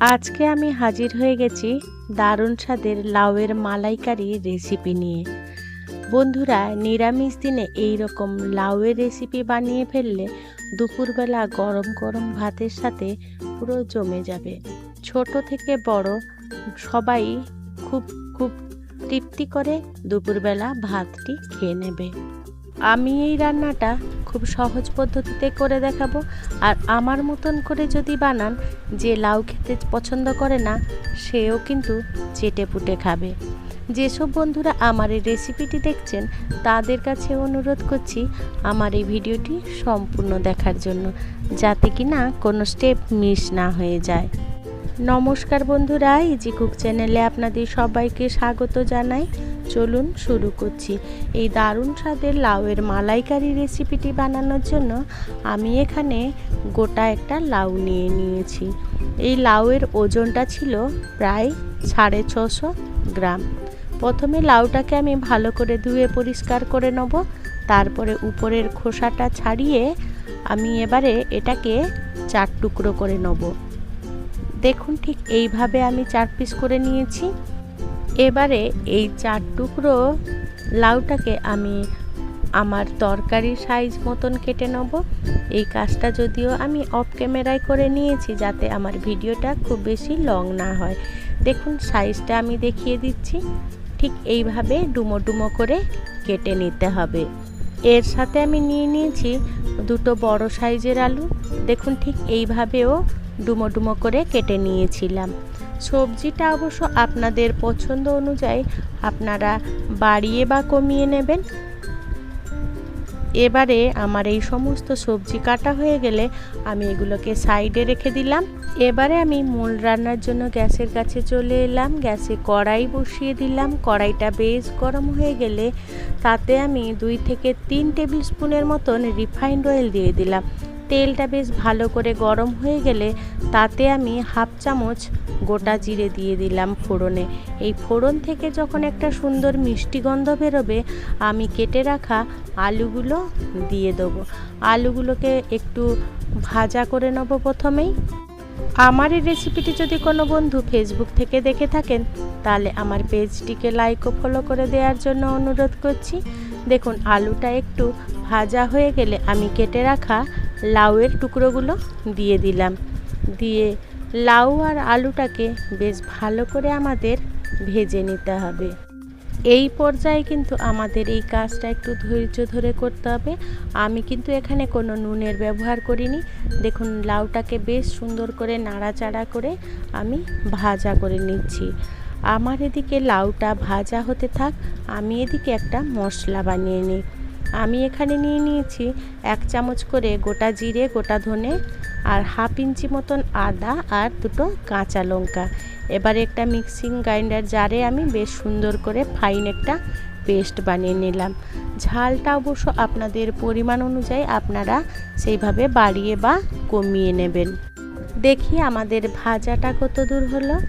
আজকে আমি হাজির হয়ে গেছি দারুণ স্বাদের লাউয়ের মালাইকারি রেসিপি নিয়ে। বন্ধুরা, নিরামিষ দিনে এই রকম লাউয়ের রেসিপি বানিয়ে ফেললে দুপুরবেলা গরম গরম ভাতের সাথে পুরো জমে যাবে। ছোট থেকে বড় সবাই খুব খুব তৃপ্তি করে দুপুরবেলা ভাতটি খেয়ে নেবে। আমি এই রান্নাটা খুব সহজ পদ্ধতিতে করে দেখাবো। আর আমার মতন করে যদি বানান, যে লাউ খেতে পছন্দ করে না, সেও কিন্তু চেটে পুটে খাবে। যেসব বন্ধুরা আমার এই রেসিপিটি দেখছেন, তাদের কাছে অনুরোধ করছি আমার এই ভিডিওটি সম্পূর্ণ দেখার জন্য, যাতে কি না কোনো স্টেপ মিস না হয়ে যায়। নমস্কার বন্ধুরা ইজি কুক চ্যানেলে আপনাদের সবাইকে স্বাগত জানাই। চলুন শুরু করছি। এই দারুণ স্বাদের লাউয়ের মালাইকারি রেসিপিটি বানানোর জন্য আমি এখানে গোটা একটা লাউ নিয়ে নিয়েছি। এই লাউয়ের ওজনটা ছিল প্রায় সাড়ে ছশো গ্রাম। প্রথমে লাউটাকে আমি ভালো করে ধুয়ে পরিষ্কার করে নেব। তারপরে উপরের খোসাটা ছাড়িয়ে আমি এবারে এটাকে চার টুকরো করে নেব। দেখুন ঠিক এইভাবে আমি চার পিস করে নিয়েছি। এবারে এই চার টুকরো লাউটাকে আমি আমার তরকারি সাইজ মতন কেটে নেব। এই কাজটা যদিও আমি অফ ক্যামেরায় করে নিয়েছি যাতে আমার ভিডিওটা খুব বেশি লং না হয়। দেখুন সাইজটা আমি দেখিয়ে দিচ্ছি। ঠিক এইভাবে ডুমো ডুমো করে কেটে নিতে হবে। এর সাথে আমি নিয়ে নিয়েছি দুটো বড় সাইজের আলু। দেখুন ঠিক এইভাবেও ডুমো ডুমো করে কেটে নিয়েছিলাম। সবজিটা অবশ্য আপনাদের পছন্দ অনুযায়ী আপনারা বাড়িয়ে বা কমিয়ে নেবেন। এবারে আমার এই সমস্ত সবজি কাটা হয়ে গেলে আমি এগুলোকে সাইডে রেখে দিলাম। এবারে আমি মূল রান্নার জন্য গ্যাসের কাছে চলে এলাম। গ্যাসে কড়াই বসিয়ে দিলাম। কড়াইটা বেশ গরম হয়ে গেলে তাতে আমি দুই থেকে তিন টেবিল স্পুনের মতন রিফাইন্ড অয়েল দিয়ে দিলাম। তেলটা বেশ ভালো করে গরম হয়ে গেলে তাতে আমি হাফ চামচ গোটা জিরে দিয়ে দিলাম ফোড়নে। এই ফোড়ন থেকে যখন একটা সুন্দর মিষ্টি গন্ধ বেরোবে, আমি কেটে রাখা আলুগুলো দিয়ে দেবো। আলুগুলোকে একটু ভাজা করে নেব প্রথমেই। আমার এই রেসিপিটি যদি কোনো বন্ধু ফেসবুক থেকে দেখে থাকেন, তাহলে আমার পেজটিকে লাইক ও ফলো করে দেওয়ার জন্য অনুরোধ করছি। দেখুন, আলুটা একটু ভাজা হয়ে গেলে আমি কেটে রাখা লাউয়ের টুকরোগুলো দিয়ে দিলাম। দিয়ে লাউ আর আলুটাকে বেশ ভালো করে আমাদের ভেজে নিতে হবে। এই পর্যায়ে কিন্তু আমাদের এই কাজটা একটু ধৈর্য ধরে করতে হবে। আমি কিন্তু এখানে কোনো নুনের ব্যবহার করিনি। দেখুন, লাউটাকে বেশ সুন্দর করে নাড়াচাড়া করে আমি ভাজা করে নিচ্ছি। আমার এদিকে লাউটা ভাজা হতে থাক, আমি এদিকে একটা মশলা বানিয়ে নিই। আমি এখানে নিয়ে নিয়েছি এক চামচ করে গোটা জিরে, গোটা ধনে আর হাফ ইঞ্চি মতন আদা আর দুটো কাঁচা লঙ্কা। এবারে একটা মিক্সিং গ্রাইন্ডার জারে আমি বেশ সুন্দর করে ফাইন একটা পেস্ট বানিয়ে নিলাম। ঝালটা অবশ্য আপনাদের পরিমাণ অনুযায়ী আপনারা সেইভাবে বাড়িয়ে বা কমিয়ে নেবেন। দেখি আমাদের ভাজাটা কত দূর হলো।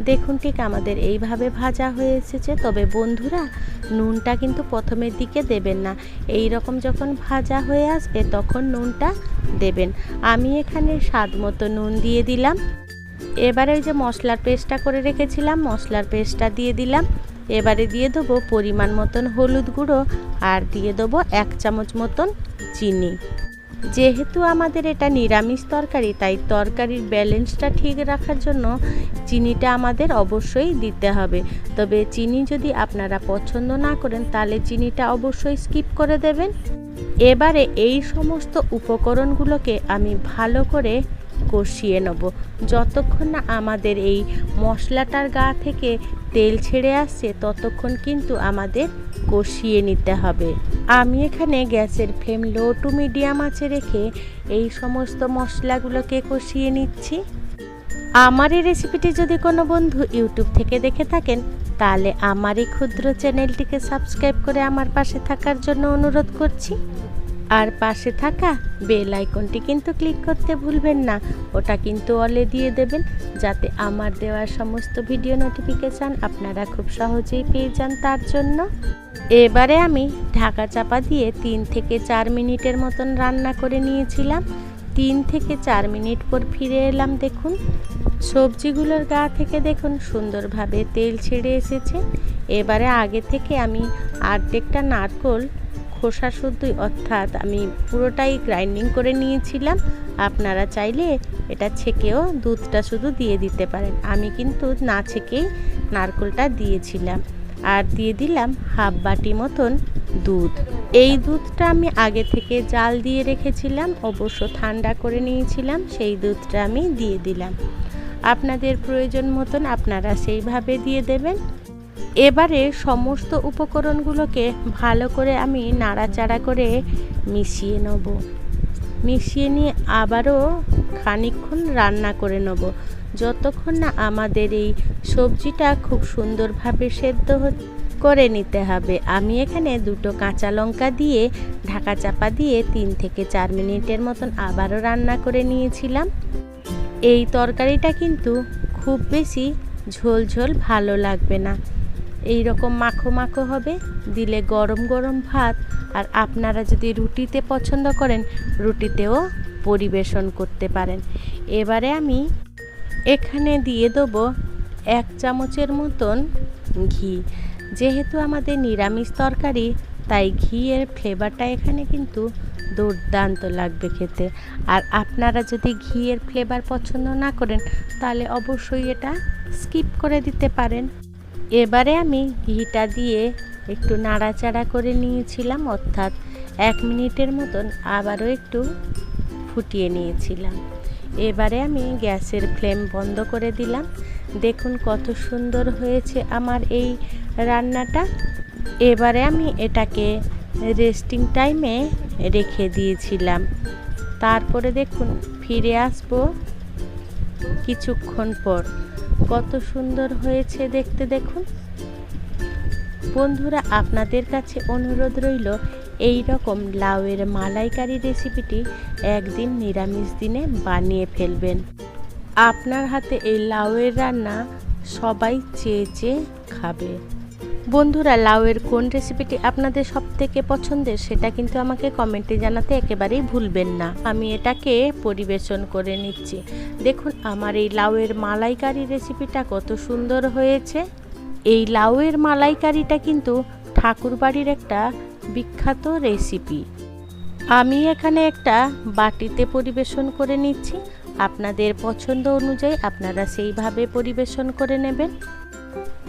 দেখুন ঠিক আমাদের এইভাবে ভাজা হয়ে এসেছে, তবে বন্ধুরা, নুনটা কিন্তু প্রথমের দিকে দেবেন না। এই রকম যখন ভাজা হয়ে আসবে, তখন নুনটা দেবেন। আমি এখানে স্বাদ মতো নুন দিয়ে দিলাম। এবারে ওই যে মশলার পেস্টটা করে রেখেছিলাম, মশলার পেস্টটা দিয়ে দিলাম। এবারে দিয়ে দেবো পরিমাণ মতন হলুদ গুঁড়ো আর দিয়ে দেবো এক চামচ মতন চিনি। যেহেতু আমাদের এটা নিরামিষ তরকারি, তাই তরকারির ব্যালেন্সটা ঠিক রাখার জন্য চিনিটা আমাদের অবশ্যই দিতে হবে। তবে চিনি যদি আপনারা পছন্দ না করেন, তাহলে চিনিটা অবশ্যই স্কিপ করে দেবেন। এবারে এই সমস্ত উপকরণগুলোকে আমি ভালো করে কষিয়ে নেব। যতক্ষণ না আমাদের এই মশলাটার গা থেকে তেল ছেড়ে আসছে, ততক্ষণ কিন্তু আমাদের কষিয়ে নিতে হবে। আমি এখানে গ্যাসের ফ্লেম লো টু মিডিয়াম আছে রেখে এই সমস্ত মশলাগুলোকে কষিয়ে নিচ্ছি। আমার এই রেসিপিটি যদি কোনো বন্ধু ইউটিউব থেকে দেখে থাকেন, তাহলে আমার এই ক্ষুদ্র চ্যানেলটিকে সাবস্ক্রাইব করে আমার পাশে থাকার জন্য অনুরোধ করছি। আর পাশে থাকা বেল আইকনটি কিন্তু ক্লিক করতে ভুলবেন না। ওটা কিন্তু অলে দিয়ে দেবেন, যাতে আমার দেওয়ার সমস্ত ভিডিও নোটিফিকেশান আপনারা খুব সহজেই পেয়ে যান তার জন্য। এবারে আমি ঢাকা চাপা দিয়ে তিন থেকে চার মিনিটের মতন রান্না করে নিয়েছিলাম। তিন থেকে চার মিনিট পর ফিরে এলাম দেখুন। সবজিগুলোর গা থেকে দেখুন সুন্দরভাবে তেল ছেড়ে এসেছে। এবারে আগে থেকে আমি আর্ধেকটা নারকোল খোসা শুদ্ধই, অর্থাৎ আমি পুরোটাই গ্রাইন্ডিং করে নিয়েছিলাম। আপনারা চাইলে এটা ছেঁকেও দুধটা শুধু দিয়ে দিতে পারেন। আমি কিন্তু না ছেঁকেই নারকোলটা দিয়েছিলাম। আর দিয়ে দিলাম হাফ বাটি মতন দুধ। এই দুধটা আমি আগে থেকে জাল দিয়ে রেখেছিলাম, অবশ্য ঠান্ডা করে নিয়েছিলাম, সেই দুধটা আমি দিয়ে দিলাম। আপনাদের প্রয়োজন মতন আপনারা সেইভাবে দিয়ে দেবেন। এবারে সমস্ত উপকরণগুলোকে ভালো করে আমি নাড়াচাড়া করে মিশিয়ে নেব। মিশিয়ে নিয়ে আবারও খানিকক্ষণ রান্না করে নেব। যতক্ষণ না আমাদের এই সবজিটা খুব সুন্দরভাবে সেদ্ধ করে নিতে হবে। আমি এখানে দুটো কাঁচা লঙ্কা দিয়ে ঢাকা চাপা দিয়ে তিন থেকে চার মিনিটের মতন আবারও রান্না করে নিয়েছিলাম। এই তরকারিটা কিন্তু খুব বেশি ঝোল ঝোল ভালো লাগবে না। এই রকম মাখো মাখো হবে, দিলে গরম গরম ভাত। আর আপনারা যদি রুটিতে পছন্দ করেন, রুটিতেও পরিবেশন করতে পারেন। এবারে আমি এখানে দিয়ে দেবো এক চামচের মতন ঘি। যেহেতু আমাদের নিরামিষ তরকারি, তাই ঘিয়ের ফ্লেভারটা এখানে কিন্তু দুর্দান্ত লাগবে খেতে। আর আপনারা যদি ঘিয়ের ফ্লেভার পছন্দ না করেন, তাহলে অবশ্যই এটা স্কিপ করে দিতে পারেন। এবারে আমি ঘিটা দিয়ে একটু নাড়াচাড়া করে নিয়েছিলাম, অর্থাৎ এক মিনিটের মতন আবারও একটু ফুটিয়ে নিয়েছিলাম। এবারে আমি গ্যাসের ফ্লেম বন্ধ করে দিলাম। দেখুন কত সুন্দর হয়েছে আমার এই রান্নাটা। এবারে আমি এটাকে রেস্টিং টাইমে রেখে দিয়েছিলাম। তারপরে দেখুন ফিরে আসব কিছুক্ষণ পর। কত সুন্দর হয়েছে দেখতে দেখুন। বন্ধুরা, আপনাদের কাছে অনুরোধ রইল, এই রকম লাউয়ের মালাইকারি রেসিপিটি একদিন নিরামিষ দিনে বানিয়ে ফেলবেন। আপনার হাতে এই লাউয়ের রান্না সবাই চেয়ে চেয়ে খাবে। বন্ধুরা, লাউয়ের কোন রেসিপিটি আপনাদের সব থেকে পছন্দের সেটা কিন্তু আমাকে কমেন্টে জানাতে একেবারেই ভুলবেন না। আমি এটাকে পরিবেশন করে নিচ্ছি। দেখুন, আমার এই লাউয়ের মালাইকারি রেসিপিটা কত সুন্দর হয়েছে। এই লাউয়ের মালাইকারিটা কিন্তু ঠাকুরবাড়ির একটা বিখ্যাত রেসিপি আমি এখানে একটা বাটিতে পরিবেশন করে নিচ্ছি। আপনাদের পছন্দ অনুযায়ী আপনারা সেইভাবে পরিবেশন করে নেবেন।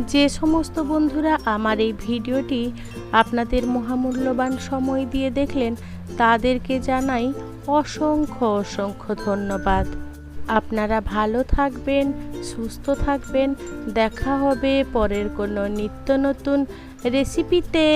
যে সমস্ত বন্ধুরা আমার এই ভিডিওটি আপনাদের মহামূল্যবান সময় দিয়ে দেখলেন, তাদেরকে জানাই অসংখ্য অসংখ্য ধন্যবাদ। আপনারা ভালো থাকবেন, সুস্থ থাকবেন। দেখা হবে পরের কোনো নিত্য নতুন রেসিপিতে।